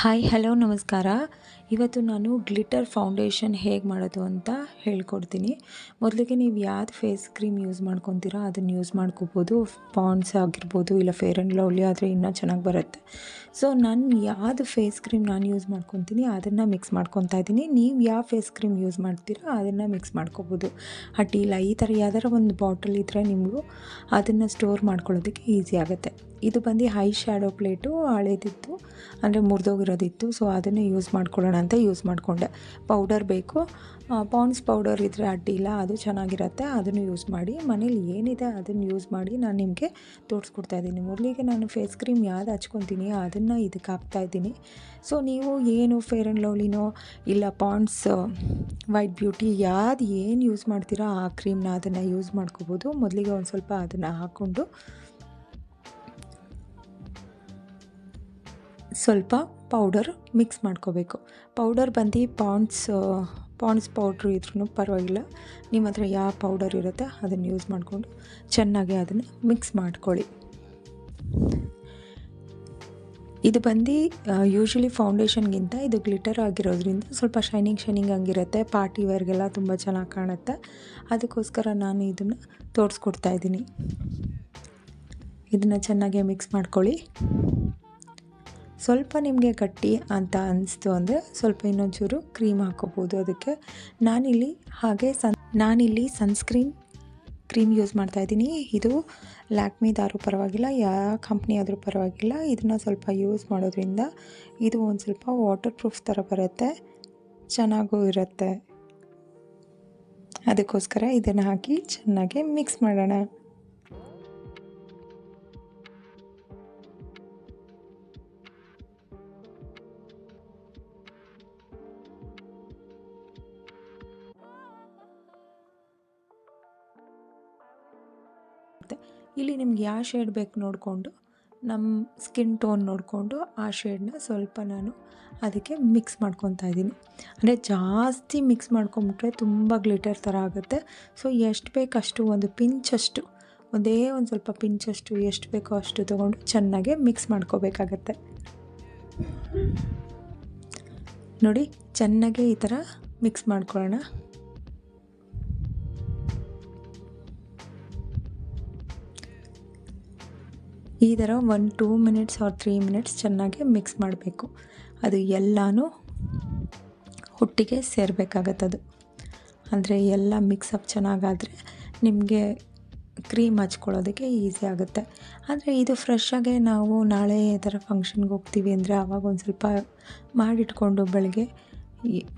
Hi hello ನಮಸ್ಕಾರ. ಇವತ್ತು ನಾನು ಗ್ಲಿಟರ್ ಫೌಂಡೇಶನ್ ಹೇಗೆ ಮಾಡೋದು ಅಂತ ಹೇಳ್ಕೊಡ್ತೀನಿ. ಮೊದಲಿಗೆ ನೀವು ಯಾವ್ದು ಫೇಸ್ ಕ್ರೀಮ್ ಯೂಸ್ ಮಾಡ್ಕೊತೀರೋ ಅದನ್ನು ಯೂಸ್ ಮಾಡ್ಕೋಬೋದು. ಪಾಂಡ್ಸ್ ಆಗಿರ್ಬೋದು, ಇಲ್ಲ ಫೇರ್ ಆ್ಯಂಡ್ ಲವ್ಲಿ ಆದರೆ ಇನ್ನೂ ಚೆನ್ನಾಗಿ ಬರುತ್ತೆ. ಸೊ ನಾನು ಯಾವ್ದು ಫೇಸ್ ಕ್ರೀಮ್ ನಾನು ಯೂಸ್ ಮಾಡ್ಕೊತೀನಿ, ಅದನ್ನು ಮಿಕ್ಸ್ ಮಾಡ್ಕೊತಾ ಇದ್ದೀನಿ. ನೀವು ಯಾವ ಫೇಸ್ ಕ್ರೀಮ್ ಯೂಸ್ ಮಾಡ್ತೀರಾ, ಅದನ್ನು ಮಿಕ್ಸ್ ಮಾಡ್ಕೋಬೋದು. ಅಡ್ಡಿಲ್ಲ ಈ ಥರ ಯಾವ್ದಾರ ಒಂದು ಬಾಟಲ್ ಇದ್ದರೆ ನಿಮಗೂ ಅದನ್ನು ಸ್ಟೋರ್ ಮಾಡ್ಕೊಳ್ಳೋದಕ್ಕೆ ಈಸಿ ಆಗುತ್ತೆ. ಇದು ಬಂದು ಹೈ ಶ್ಯಾಡೋ ಪ್ಲೇಟು ಹಳೇದಿತ್ತು, ಅಂದರೆ ಮುರಿದೋಗಿರೋದಿತ್ತು. ಸೊ ಅದನ್ನು ಯೂಸ್ ಮಾಡ್ಕೊಳ್ಳೋಣ ಅಂತ ಯೂಸ್ ಮಾಡಿಕೊಂಡೆ. ಪೌಡರ್ ಬೇಕು. ಪಾಂಡ್ಸ್ ಪೌಡರ್ ಇದ್ದರೆ ಅಡ್ಡಿ ಇಲ್ಲ, ಅದು ಚೆನ್ನಾಗಿರುತ್ತೆ, ಅದನ್ನು ಯೂಸ್ ಮಾಡಿ. ಮನೇಲಿ ಏನಿದೆ ಅದನ್ನು ಯೂಸ್ ಮಾಡಿ ನಾನು ನಿಮಗೆ ತೋರಿಸ್ಕೊಡ್ತಾ ಇದ್ದೀನಿ. ಮೊದಲಿಗೆ ನಾನು ಫೇಸ್ ಕ್ರೀಮ್ ಯಾವ್ದು ಹಚ್ಕೊತೀನಿ, ಅದನ್ನು ಇದಕ್ಕೆ ಹಾಕ್ತಾಯಿದ್ದೀನಿ ಸೊ ನೀವು ಏನು ಫೇರ್ ಆ್ಯಂಡ್ ಲವ್ಲಿನೋ ಇಲ್ಲ ಪಾಂಡ್ಸ್ ವೈಟ್ ಬ್ಯೂಟಿ ಯಾವ್ದು ಏನು ಯೂಸ್ ಮಾಡ್ತೀರೋ, ಆ ಕ್ರೀಮ್ನ ಅದನ್ನು ಯೂಸ್ ಮಾಡ್ಕೋಬೋದು. ಮೊದಲಿಗೆ ಒಂದು ಸ್ವಲ್ಪ ಅದನ್ನು ಹಾಕ್ಕೊಂಡು ಸ್ವಲ್ಪ ಪೌಡರ್ ಮಿಕ್ಸ್ ಮಾಡ್ಕೋಬೇಕು. ಪೌಡರ್ ಬಂದು ಪಾಂಡ್ಸ್ ಪಾಂಡ್ಸ್ ಪೌಡ್ರ್ ಇದ್ರೂ ಪರವಾಗಿಲ್ಲ. ನಿಮ್ಮ ಹತ್ರ ಯಾವ ಪೌಡರ್ ಇರುತ್ತೆ ಅದನ್ನು ಯೂಸ್ ಮಾಡಿಕೊಂಡು ಚೆನ್ನಾಗಿ ಅದನ್ನು ಮಿಕ್ಸ್ ಮಾಡ್ಕೊಳ್ಳಿ. ಇದು ಬಂದು ಯೂಶ್ವಲಿ ಫೌಂಡೇಶನ್ಗಿಂತ ಇದು ಗ್ಲಿಟರ್ ಆಗಿರೋದ್ರಿಂದ ಸ್ವಲ್ಪ ಶೈನಿಂಗ್ ಶೈನಿಂಗ್ ಆಗಿರುತ್ತೆ ಪಾರ್ಟಿ ವೇರ್ಗೆಲ್ಲ ತುಂಬ ಚೆನ್ನಾಗಿ ಕಾಣುತ್ತೆ. ಅದಕ್ಕೋಸ್ಕರ ನಾನು ಇದನ್ನು ತೋರಿಸ್ಕೊಡ್ತಾ ಇದ್ದೀನಿ. ಇದನ್ನು ಚೆನ್ನಾಗಿ ಮಿಕ್ಸ್ ಮಾಡ್ಕೊಳ್ಳಿ. ಸ್ವಲ್ಪ ನಿಮಗೆ ಗಟ್ಟಿ ಅಂತ ಅನಿಸ್ತು ಅಂದರೆ ಸ್ವಲ್ಪ ಇನ್ನೊಂಚೂರು ಕ್ರೀಮ್ ಹಾಕೋಬೋದು ಅದಕ್ಕೆ. ನಾನಿಲ್ಲಿ ಹಾಗೆ ಸನ್, ನಾನಿಲ್ಲಿ ಸನ್ಸ್ಕ್ರೀನ್ ಕ್ರೀಮ್ ಯೂಸ್ ಮಾಡ್ತಾ ಇದ್ದೀನಿ. ಇದು ಲ್ಯಾಕ್ಮಿದಾದ್ರೂ ಪರವಾಗಿಲ್ಲ ಯಾವ ಕಂಪ್ನಿ ಆದರೂ ಪರವಾಗಿಲ್ಲ. ಇದನ್ನು ಸ್ವಲ್ಪ ಯೂಸ್ ಮಾಡೋದ್ರಿಂದ ಇದು ಒಂದು ಸ್ವಲ್ಪ ವಾಟರ್ ಪ್ರೂಫ್ ಥರ ಬರುತ್ತೆ, ಚೆನ್ನಾಗೂ ಇರುತ್ತೆ. ಅದಕ್ಕೋಸ್ಕರ ಇದನ್ನು ಹಾಕಿ ಚೆನ್ನಾಗಿ ಮಿಕ್ಸ್ ಮಾಡೋಣ. ಇಲ್ಲಿ ನಿಮ್ಗೆ ಯಾವ ಶೇಡ್ ಬೇಕು ನೋಡಿಕೊಂಡು ನಮ್ಮ ಸ್ಕಿನ್ ಟೋನ್ ನೋಡಿಕೊಂಡು ಆ ಶೇಡನ್ನ ಸ್ವಲ್ಪ ನಾನು ಅದಕ್ಕೆ ಮಿಕ್ಸ್ ಮಾಡ್ಕೊತಾ ಇದ್ದೀನಿ. ಅಂದರೆ ಜಾಸ್ತಿ ಮಿಕ್ಸ್ ಮಾಡ್ಕೊಂಬಿಟ್ರೆ ತುಂಬ ಗ್ಲಿಟರ್ ಥರ ಆಗುತ್ತೆ. ಸೊ ಎಷ್ಟು ಬೇಕಷ್ಟು ಒಂದು ಪಿಂಚಷ್ಟು ಒಂದೇ ಒಂದು ಸ್ವಲ್ಪ ಪಿಂಚಷ್ಟು ಎಷ್ಟು ಬೇಕೋ ಅಷ್ಟು ತೊಗೊಂಡು ಚೆನ್ನಾಗೆ ಮಿಕ್ಸ್ ಮಾಡ್ಕೋಬೇಕಾಗತ್ತೆ. ನೋಡಿ, ಚೆನ್ನಾಗೆ ಈ ಥರ ಮಿಕ್ಸ್ ಮಾಡ್ಕೊಳ್ಳೋಣ. ಈ ಥರ ಒಂದು two minutes or three minutes ಚೆನ್ನಾಗಿ ಮಿಕ್ಸ್ ಮಾಡಬೇಕು. ಅದು ಎಲ್ಲನೂ ಒಟ್ಟಿಗೆ ಸೇರಬೇಕಾಗತ್ತದು ಅಂದರೆ ಎಲ್ಲ ಮಿಕ್ಸಪ್ ಚೆನ್ನಾಗಾದರೆ ನಿಮಗೆ ಕ್ರೀಮ್ ಹಚ್ಕೊಳ್ಳೋದಕ್ಕೆ ಈಸಿ ಆಗುತ್ತೆ. ಆದರೆ ಇದು ಫ್ರೆಶ್ಶಾಗೆ ನಾವು ನಾಳೆ ಈ ಥರ ಫಂಕ್ಷನ್ಗೆ ಹೋಗ್ತೀವಿ ಅಂದರೆ ಆವಾಗ ಒಂದು ಸ್ವಲ್ಪ ಮಾಡಿಟ್ಕೊಂಡು ಬೆಳಗ್ಗೆ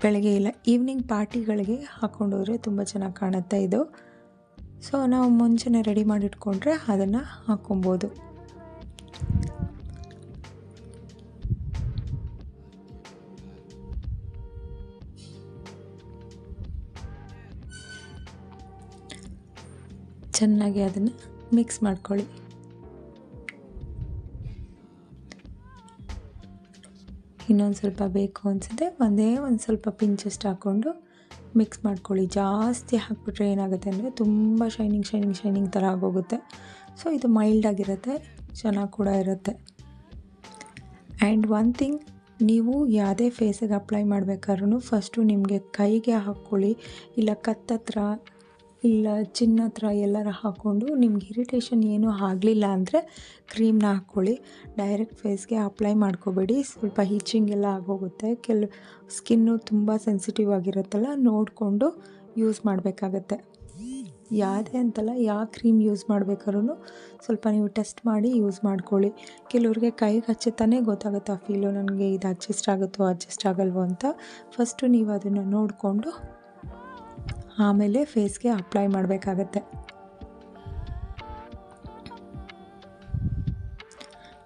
ಬೆಳಗ್ಗೆ ಇಲ್ಲ ಈವ್ನಿಂಗ್ ಪಾರ್ಟಿಗಳಿಗೆ ಹಾಕ್ಕೊಂಡೋದ್ರೆ ತುಂಬ ಚೆನ್ನಾಗಿ ಕಾಣುತ್ತೆ ಇದು. ಸೊ ನಾವು ಮುಂಚೆನೇ ರೆಡಿ ಮಾಡಿಟ್ಕೊಂಡ್ರೆ ಅದನ್ನು ಹಾಕ್ಕೊಬೋದು. ಚೆನ್ನಾಗಿ ಅದನ್ನು ಮಿಕ್ಸ್ ಮಾಡ್ಕೊಳ್ಳಿ. ಇನ್ನೊಂದು ಸ್ವಲ್ಪ ಬೇಕು ಅನಿಸುತ್ತೆ ಒಂದೇ ಒಂದು ಸ್ವಲ್ಪ ಪಿಂಚಷ್ಟು ಹಾಕ್ಕೊಂಡು ಮಿಕ್ಸ್ ಮಾಡ್ಕೊಳ್ಳಿ. ಜಾಸ್ತಿ ಹಾಕ್ಬಿಟ್ರೆ ಏನಾಗುತ್ತೆ ಅಂದರೆ ತುಂಬ ಶೈನಿಂಗ್ ಶೈನಿಂಗ್ ಶೈನಿಂಗ್ ಥರ ಆಗೋಗುತ್ತೆ. ಸೊ ಇದು ಮೈಲ್ಡ್ ಆಗಿರುತ್ತೆ, ಚೆನ್ನಾಗಿ ಕೂಡ ಇರುತ್ತೆ. ಆ್ಯಂಡ್ ಒನ್ ಥಿಂಗ್ ನೀವು ಯಾವುದೇ ಫೇಸಿಗೆ ಅಪ್ಲೈ ಮಾಡಬೇಕಾದ್ರೂ ಫಸ್ಟು ನಿಮಗೆ ಕೈಗೆ ಹಾಕ್ಕೊಳ್ಳಿ. ಇಲ್ಲ ಕತ್ತತ್ರ ಇಲ್ಲ, ಚಿನ್ನ ಹತ್ರ ಎಲ್ಲರ ಹಾಕ್ಕೊಂಡು ನಿಮ್ಗೆ ಇರಿಟೇಷನ್ ಏನೂ ಆಗಲಿಲ್ಲ ಅಂದರೆ ಕ್ರೀಮ್ನ ಹಾಕ್ಕೊಳ್ಳಿ ಡೈರೆಕ್ಟ್ ಫೇಸ್ಗೆ ಅಪ್ಲೈ ಮಾಡ್ಕೋಬೇಡಿ. ಸ್ವಲ್ಪ ಹೀಚಿಂಗ್ ಎಲ್ಲ ಆಗೋಗುತ್ತೆ. ಕೆಲ ಸ್ಕಿನ್ನು ತುಂಬ ಸೆನ್ಸಿಟಿವ್ ಆಗಿರುತ್ತಲ್ಲ, ನೋಡಿಕೊಂಡು ಯೂಸ್ ಮಾಡಬೇಕಾಗತ್ತೆ. ಯಾವುದೇ ಅಂತಲ್ಲ, ಯಾವ ಕ್ರೀಮ್ ಯೂಸ್ ಮಾಡಬೇಕಾದ್ರೂ ಸ್ವಲ್ಪ ನೀವು ಟೆಸ್ಟ್ ಮಾಡಿ ಯೂಸ್ ಮಾಡ್ಕೊಳ್ಳಿ. ಕೆಲವ್ರಿಗೆ ಕೈಗೆ ಹಚ್ಚುತ್ತಾನೆ ಗೊತ್ತಾಗುತ್ತೆ, ಆ ಫೀಲು ನನಗೆ ಇದು ಅಡ್ಜಸ್ಟ್ ಆಗುತ್ತೋ ಅಡ್ಜಸ್ಟ್ ಆಗಲ್ವೋ ಅಂತ. ಫಸ್ಟು ನೀವು ಅದನ್ನು ನೋಡಿಕೊಂಡು ಆಮೇಲೆ ಫೇಸ್ಗೆ ಅಪ್ಲೈ ಮಾಡಬೇಕಾಗತ್ತೆ.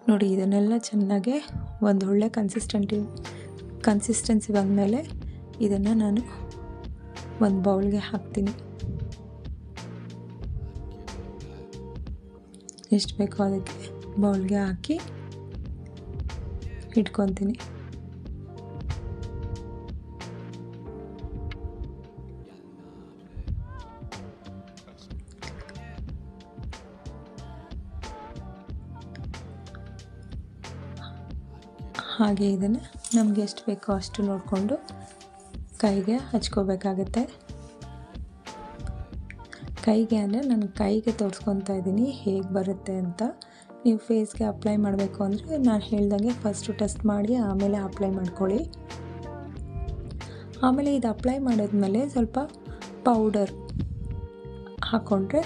ನೋಡಿ, ಇದನ್ನೆಲ್ಲ ಚೆನ್ನಾಗೆ ಒಂದು ಒಳ್ಳೆ ಕನ್ಸಿಸ್ಟೆಂಟಿ ಕನ್ಸಿಸ್ಟೆನ್ಸಿ ಬಂದಮೇಲೆ ಇದನ್ನು ನಾನು ಒಂದು ಬೌಲ್ಗೆ ಹಾಕ್ತೀನಿ. ಎಷ್ಟು ಬೇಕೋ ಅದಕ್ಕೆ ಬೌಲ್ಗೆ ಹಾಕಿ ಇಟ್ಕೊತೀನಿ. ಹಾಗೆ ಇದನ್ನು ನಮಗೆ ಎಷ್ಟು ಬೇಕೋ ಅಷ್ಟು ನೋಡಿಕೊಂಡು ಕೈಗೆ ಹಚ್ಕೋಬೇಕಾಗತ್ತೆ. ಕೈಗೆ ಅಂದರೆ ನಾನು ಕೈಗೆ ತೋರಿಸ್ಕೊತಾ ಇದ್ದೀನಿ, ಹೇಗೆ ಬರುತ್ತೆ ಅಂತ. ನೀವು ಫೇಸ್ಗೆ ಅಪ್ಲೈ ಮಾಡಬೇಕು ಅಂದರೆ ನಾನು ಹೇಳ್ದಂಗೆ ಫಸ್ಟು ಟೆಸ್ಟ್ ಮಾಡಿ, ಆಮೇಲೆ ಅಪ್ಲೈ ಮಾಡ್ಕೊಳ್ಳಿ. ಆಮೇಲೆ ಇದು ಅಪ್ಲೈ ಮಾಡಿದ್ಮೇಲೆ ಸ್ವಲ್ಪ ಪೌಡರ್ ಹಾಕ್ಕೊಂಡ್ರೆ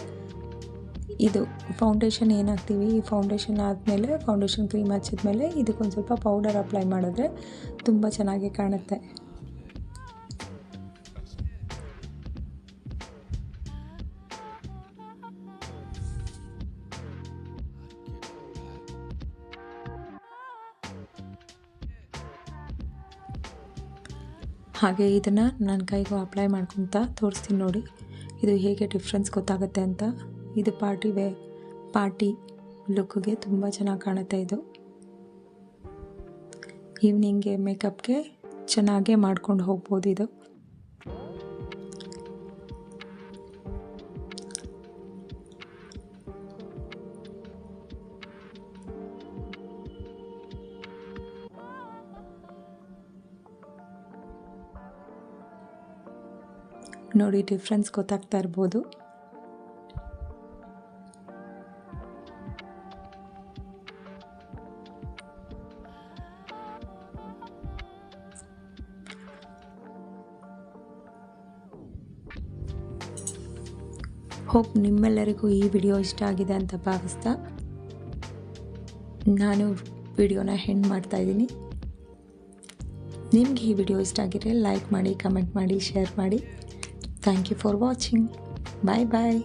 ಇದು ಫೌಂಡೇಶನ್ ಏನು ಈ ಫೌಂಡೇಶನ್ ಆದಮೇಲೆ ಫೌಂಡೇಶನ್ ಕ್ರೀಮ್ ಹಚ್ಚಿದ್ಮೇಲೆ ಇದಕ್ಕೊಂದು ಸ್ವಲ್ಪ ಪೌಡರ್ ಅಪ್ಲೈ ಮಾಡಿದ್ರೆ ತುಂಬ ಚೆನ್ನಾಗಿ ಕಾಣುತ್ತೆ. ಹಾಗೆ ಇದನ್ನು ನನ್ನ ಕೈಗೂ ಅಪ್ಲೈ ಮಾಡ್ಕೊತ ತೋರಿಸ್ತೀನಿ ನೋಡಿ. ಇದು ಹೇಗೆ ಡಿಫ್ರೆನ್ಸ್ ಗೊತ್ತಾಗುತ್ತೆ ಅಂತ. ಇದು ಪಾರ್ಟಿ ವೇ, ಪಾರ್ಟಿ ಲುಕ್ಗೆ ತುಂಬ ಚೆನ್ನಾಗಿ ಕಾಣುತ್ತೆ ಇದು. ಈವ್ನಿಂಗ್ಗೆ ಮೇಕಪ್ಗೆ ಚೆನ್ನಾಗೇ ಮಾಡ್ಕೊಂಡು ಹೋಗ್ಬೋದು ಇದು. ನೋಡಿ ಡಿಫ್ರೆನ್ಸ್ ಗೊತ್ತಾಗ್ತಾ ಇರ್ಬೋದು. ಹೋಪ್ ನಿಮ್ಮೆಲ್ಲರಿಗೂ ಈ ವಿಡಿಯೋ ಇಷ್ಟ ಆಗಿದೆ ಅಂತ ಭಾವಿಸ್ತಾ ನಾನು ವಿಡಿಯೋನ ಹೆಂಡ್ ಮಾಡ್ತಾ ಇದ್ದೀನಿ. ನಿಮ್ಗೆ ಈ ವಿಡಿಯೋ ಇಷ್ಟ ಆಗಿದ್ರೆ ಲೈಕ್ ಮಾಡಿ ಕಮೆಂಟ್ ಮಾಡಿ ಶೇರ್ ಮಾಡಿ. Thank you for watching bye bye